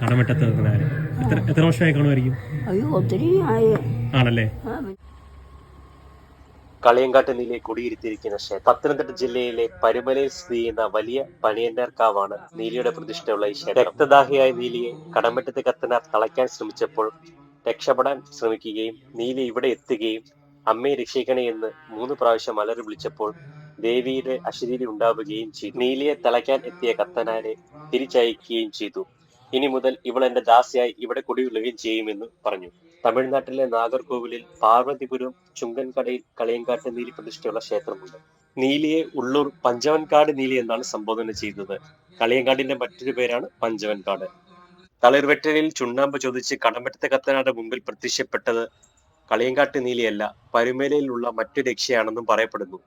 കടമിറ്റത്തെ കൊണ്ടുവന്നേ? എത്ര വർഷമായി കാണുമായിരിക്കും? അയ്യോ ഒത്തിരി ആയി. ആണല്ലേ? ആ, കളിയങ്കാട്ട് നീലിയെ കുടിയിരുത്തിയിരിക്കുന്ന പത്തനംതിട്ട ജില്ലയിലെ പരുമലയിൽ സ്ഥിതി ചെയ്യുന്ന വലിയ പണിയന്നർക്കാവാണ് നീലിയുടെ പ്രതിഷ്ഠയുള്ള ഈ ക്ഷേത്രം. രക്തദാഹിയായ നീലിയെ കടമറ്റത്ത് കത്തനാർ തളയ്ക്കാൻ ശ്രമിച്ചപ്പോൾ രക്ഷപ്പെടാൻ ശ്രമിക്കുകയും നീലി ഇവിടെ എത്തുകയും അമ്മയെ രക്ഷിക്കണേ എന്ന് മൂന്ന് പ്രാവശ്യം അലറി വിളിച്ചപ്പോൾ ദേവിയുടെ അശരീരി ഉണ്ടാവുകയും ചെയ്തു. നീലിയെ തളയ്ക്കാൻ എത്തിയ കത്തനാരെ തിരിച്ചയക്കുകയും ചെയ്തു. ഇനി മുതൽ ഇവൾ എന്റെ ദാസിയായി ഇവിടെ കുടികൊള്ളുകയും ചെയ്യുമെന്ന് പറഞ്ഞു. തമിഴ്നാട്ടിലെ നാഗർകോവിലിൽ പാർവതിപുരം ചുങ്കൻകടയിൽ കളിയങ്കാട്ട് നീലി പ്രതിഷ്ഠയുള്ള ക്ഷേത്രമുണ്ട്. നീലിയെ ഉള്ളൂർ പഞ്ചവൻകാട് നീലി എന്നാണ് സംബോധന ചെയ്തത്. കളിയങ്കാടിന്റെ മറ്റൊരു പേരാണ് പഞ്ചവൻകാട്. തളിർവെട്ടലിൽ ചുണ്ണാമ്പ് ചോദിച്ച് കടമ്പറ്റത്തെ കത്തനാരുടെ മുമ്പിൽ പ്രത്യക്ഷപ്പെട്ടത് കളിയങ്കാട്ട് നീലിയല്ല. പരുമേലയിലുള്ള മറ്റു രക്ഷയാണെന്നും പറയപ്പെടുന്നു.